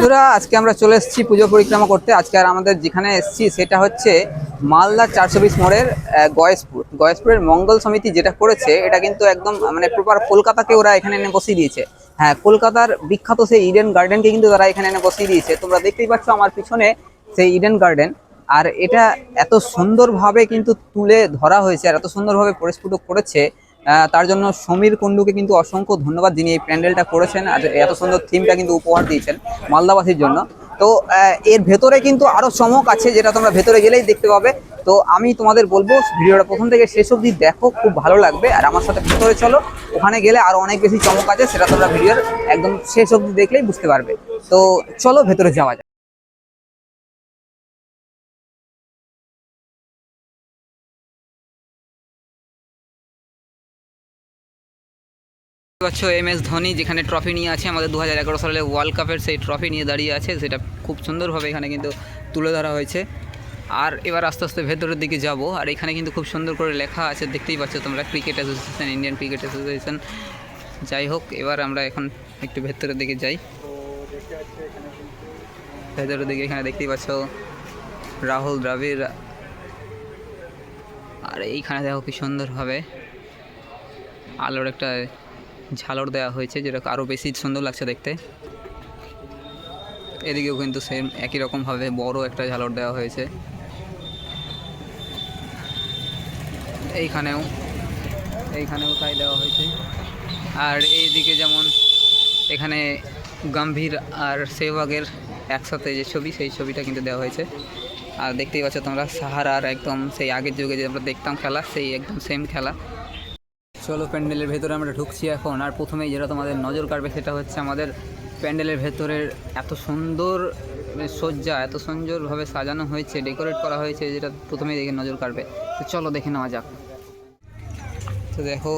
বন্ধুরা, আজকে আমরা চলে এসেছি পুজো পরিক্রমা করতে। আজকে আর আমাদের যেখানে এসেছি সেটা হচ্ছে মালদা চারশো বিশ মোড়ের গয়েশপুর। গয়েশপুরের মঙ্গল সমিতি যেটা করেছে, এটা কিন্তু একদম মানে প্রপার কলকাতাকে ওরা এখানে এনে বসিয়ে দিয়েছে। হ্যাঁ কলকাতার বিখ্যাত সেই ইডেন গার্ডেনকে কিন্তু তারা এখানে এনে বসিয়ে দিয়েছে। তোমরা দেখতেই পাচ্ছ আমার পিছনে সেই ইডেন গার্ডেন আর এটা এত সুন্দরভাবে কিন্তু তুলে ধরা হয়েছে, আর এত সুন্দরভাবে পরিস্ফুট করেছে। তার জন্য সমীর কুণ্ডুকে কিন্তু অসংখ্য ধন্যবাদ যিনি এই প্যান্ডেলটা করেছেন আর এত সুন্দর থিমটা কিন্তু উপহার দিয়েছেন মালদাবাসীর জন্য। তো এর ভেতরে কিন্তু আরও চমক আছে যেটা তোমরা ভেতরে গেলেই দেখতে পাবে। তো আমি তোমাদের বলব, ভিডিওটা প্রথম থেকে শেষ অবধি দেখো, খুব ভালো লাগবে। আর আমার সাথে ভেতরে চলো, ওখানে গেলে আরও অনেক বেশি চমক আছে, সেটা তোমরা ভিডিওর একদম শেষ অবধি দেখলেই বুঝতে পারবে। তো চলো, ভেতরে যাওয়া যাক। পাচ্ছ এম এস ধোনি যেখানে ট্রফি নিয়ে আছে, আমাদের দু হাজার এগারো সালে ওয়ার্ল্ড কাপের সেই ট্রফি নিয়ে দাঁড়িয়ে আছে, সেটা খুব সুন্দরভাবে এখানে কিন্তু তুলে ধরা হয়েছে। আর এবার আস্তে আস্তে ভেতরের দিকে যাব, আর এখানে কিন্তু খুব সুন্দর করে লেখা আছে, দেখতেই পাচ্ছ তোমরা cricket association Indian cricket association যাই হোক, এবার আমরা এখন একটু ভেতরের দিকে যাই। ভেতরের দিকে এখানে দেখতেই পাচ্ছ রাহুল দ্রাবিড়। আর এইখানে দেখো কি সুন্দরভাবে আলোর একটা ঝালর দেওয়া হয়েছে, যেটা আরও বেশি সুন্দর লাগছে দেখতে। এদিকেও কিন্তু সেম একই রকমভাবে বড় একটা ঝালর দেওয়া হয়েছে। এইখানেও এইখানেও তাই দেওয়া হয়েছে। আর এইদিকে যেমন এখানে গম্ভীর আর সেহবাগের একসাথে যে ছবি, সেই ছবিটা কিন্তু দেওয়া হয়েছে। আর দেখতেই পাচ্ছ তোমরা, সাহারার একদম সেই আগের যুগে যে আমরা দেখতাম খেলা, সেই একদম সেম খেলা। চলো প্যান্ডেলের ভেতরে আমরা ঢুকছি এখন। আর প্রথমেই যেটা তোমাদের নজর কাড়বে সেটা হচ্ছে আমাদের প্যান্ডেলের ভেতরের এত সুন্দর সজ্জা, এত সুন্দরভাবে সাজানো হয়েছে, ডেকোরেট করা হয়েছে, যেটা প্রথমেই দেখে নজর কাড়বে। তো চলো দেখে নেওয়া যাক। তো দেখো